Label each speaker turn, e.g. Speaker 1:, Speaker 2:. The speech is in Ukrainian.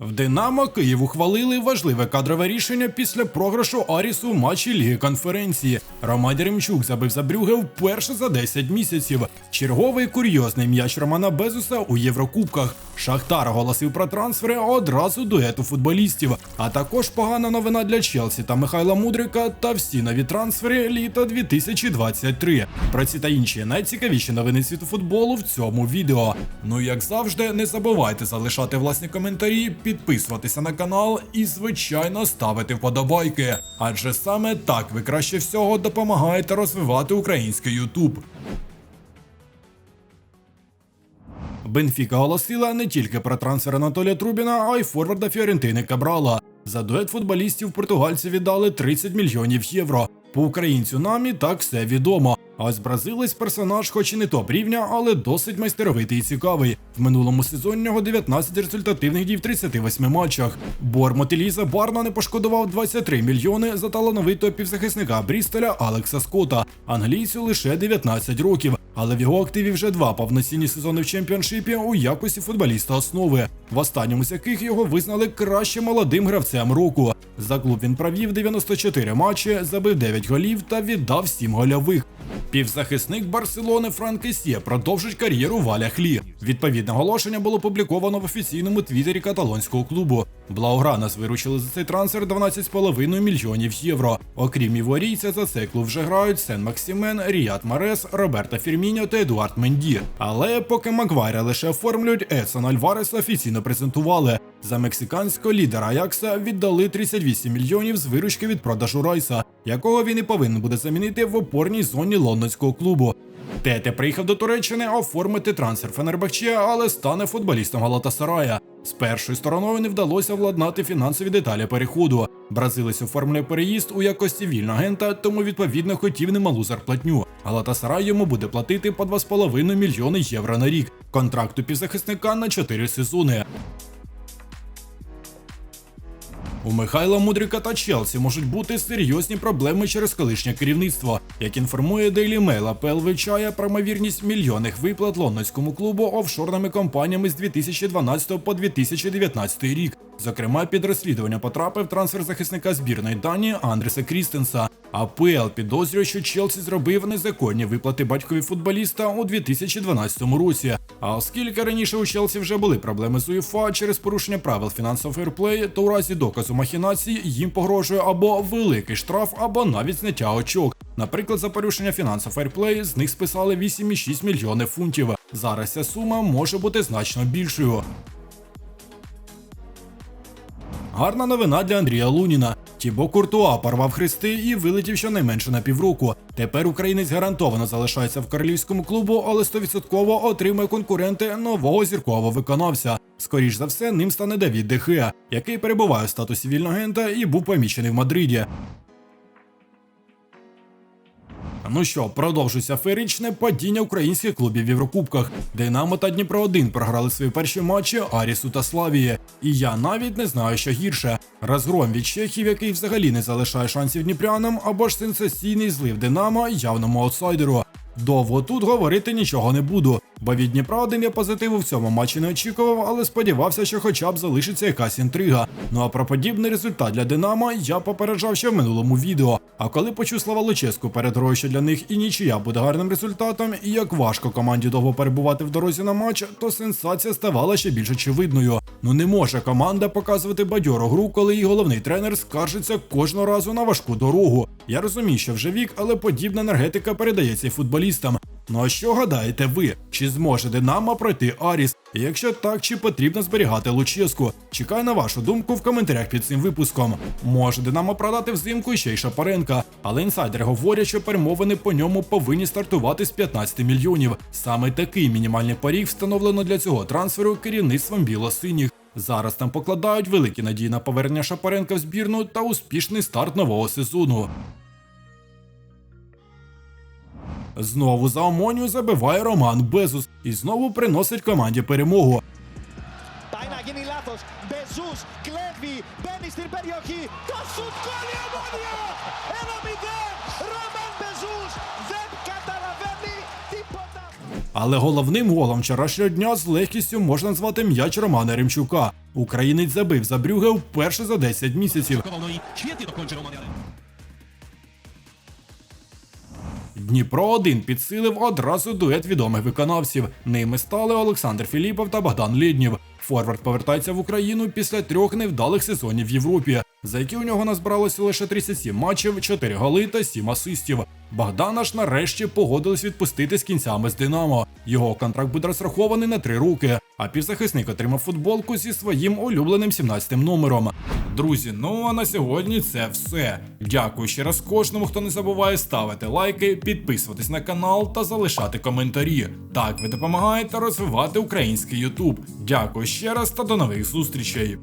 Speaker 1: В Динамо Київ ухвалили важливе кадрове рішення після програшу Арісу у матчі Ліги конференції. Роман Ремчук забив за Брюге вперше за 10 місяців. Черговий курйозний м'яч Романа Безуса у Єврокубках. Шахтар оголосив про трансфери одразу дуету футболістів. А також погана новина для Челсі та Михайла Мудрика та всі нові трансфери літа 2023. Про ці та інші найцікавіші новини світу футболу в цьому відео. Ну як завжди, не забувайте залишати власні коментарі, підписуватися на канал і, звичайно, ставити вподобайки. Адже саме так ви краще всього допомагаєте розвивати український Ютуб. Бенфіка оголосила не тільки про трансфер Анатолія Трубіна, а й форварда Фіорентини Кабрала. За дует футболістів португальці віддали 30 мільйонів євро. По українцю нам і так все відомо. А ось бразилець персонаж, хоч і не топ рівня, але досить майстеровитий і цікавий. В минулому сезоні нього 19 результативних дій в 38 матчах. Бормот Еліза Барна не пошкодував 23 мільйони за талановитого півзахисника Брістоля Алекса Скотта. Англійцю лише 19 років. Але в його активі вже два повноцінні сезони в чемпіоншипі у якості футболіста основи, в останньому з яких його визнали кращим молодим гравцем року. За клуб він провів 94 матчі, забив 9 голів та віддав 7 гольових. Півзахисник Барселони Франк Кесє продовжить кар'єру в Аляхлі. Відповідне оголошення було опубліковано в офіційному твіттері каталонського клубу. Блаугранас виручили за цей трансфер 12,5 мільйонів євро. Окрім іворійця, за цей клуб вже грають Сен Максимен, Ріат Марес, Роберто Фірміньо та Едуард Менді. Але поки Магвайра лише оформлюють, Едсон Альварес офіційно презентували. За мексиканського лідера Аякса віддали 38 мільйонів з виручки від продажу Райса, якого він і повинен буде замінити в опорній зоні лондонського клубу. Тете приїхав до Туреччини оформити трансфер Фенербахче, але стане футболістом Галатасарая. З першою стороною не вдалося владнати фінансові деталі переходу. Бразилець оформлює переїзд у якості вільного агента, тому відповідно хотів немалу зарплатню. Галатасарай йому буде платити по 2,5 мільйони євро на рік. Контракт у півзахисника на 4 сезони. У Михайла Мудрика та Челсі можуть бути серйозні проблеми через колишнє керівництво. Як інформує Daily Mail, АПЛ вивчає правомірність мільйонних виплат лондонському клубу офшорними компаніями з 2012 по 2019 рік. Зокрема, під розслідування потрапив трансфер захисника збірної Данії Андреса Крістенса. АПЛ підозрює, що Челсі зробив незаконні виплати батькові футболіста у 2012 році. А оскільки раніше у Челсі вже були проблеми з УЄФА через порушення правил фінансового фейрплею, то у разі доказу махінації їм погрожує або великий штраф, або навіть зняття очок. Наприклад, за порушення фінансового фейрплею з них списали 8,6 мільйони фунтів. Зараз ця сума може бути значно більшою. Гарна новина для Андрія Луніна. Тібо Куртуа порвав хрести і вилетів щонайменше на півроку. Тепер українець гарантовано залишається в королівському клубу, але 100% отримує конкуренти нового зіркового виконавця. Скоріш за все, ним стане Давід Дехеа, який перебуває в статусі вільного агента і був помічений в Мадриді. Ну що, продовжується феєричне падіння українських клубів в Єврокубках. Динамо та Дніпро 1 програли свої перші матчі Арісу та Славії. І я навіть не знаю, що гірше. Розгром від чехів, який взагалі не залишає шансів дніпрянам, або ж сенсаційний злив Динамо явному аутсайдеру. Довго тут говорити нічого не буду, бо від Дніпра один я позитиву в цьому матчі не очікував, але сподівався, що хоча б залишиться якась інтрига. Ну а про подібний результат для Динамо я попереджав ще в минулому відео. А коли почув слова Луческу перед грою, що для них і нічия буде гарним результатом, і як важко команді довго перебувати в дорозі на матч, то сенсація ставала ще більш очевидною. Ну не може команда показувати бадьору гру, коли її головний тренер скаржиться кожного разу на важку дорогу. Я розумію, що вже вік, але подібна енергетика передається футболістам. Ну а що гадаєте ви? Чи зможе Динамо пройти Аріс? Якщо так, чи потрібно зберігати Луческу? Чекаю на вашу думку в коментарях під цим випуском. Може Динамо продати взимку ще й Шапаренка, але інсайдери говорять, що перемовини по ньому повинні стартувати з 15 мільйонів. Саме такий мінімальний поріг встановлено для цього трансферу керівництвом біло-синіх. Зараз там покладають великі надії на повернення Шапаренка в збірну та успішний старт нового сезону. Знову за Омонію забиває Роман Безус і знову приносить команді перемогу. Але головним голом вчорашнього дня з легкістю можна звати м'яч Романа Римчука. Українець забив за Брюге вперше за 10 місяців. Дніпро 1 підсилив одразу дует відомих виконавців. Ними стали Олександр Філіпов та Богдан Ліднів. Форвард повертається в Україну після трьох невдалих сезонів в Європі, за які у нього назбиралося лише 37 матчів, 4 голи та 7 асистів. Богдана ж нарешті погодились відпустити з кінцями з Динамо. Його контракт буде розрахований на 3 роки, а півзахисник отримав футболку зі своїм улюбленим 17 номером. Друзі, ну а на сьогодні це все. Дякую ще раз кожному, хто не забуває ставити лайки, підписуватись на канал та залишати коментарі. Так ви допомагаєте розвивати український Ютуб. Дякую ще раз та до нових зустрічей.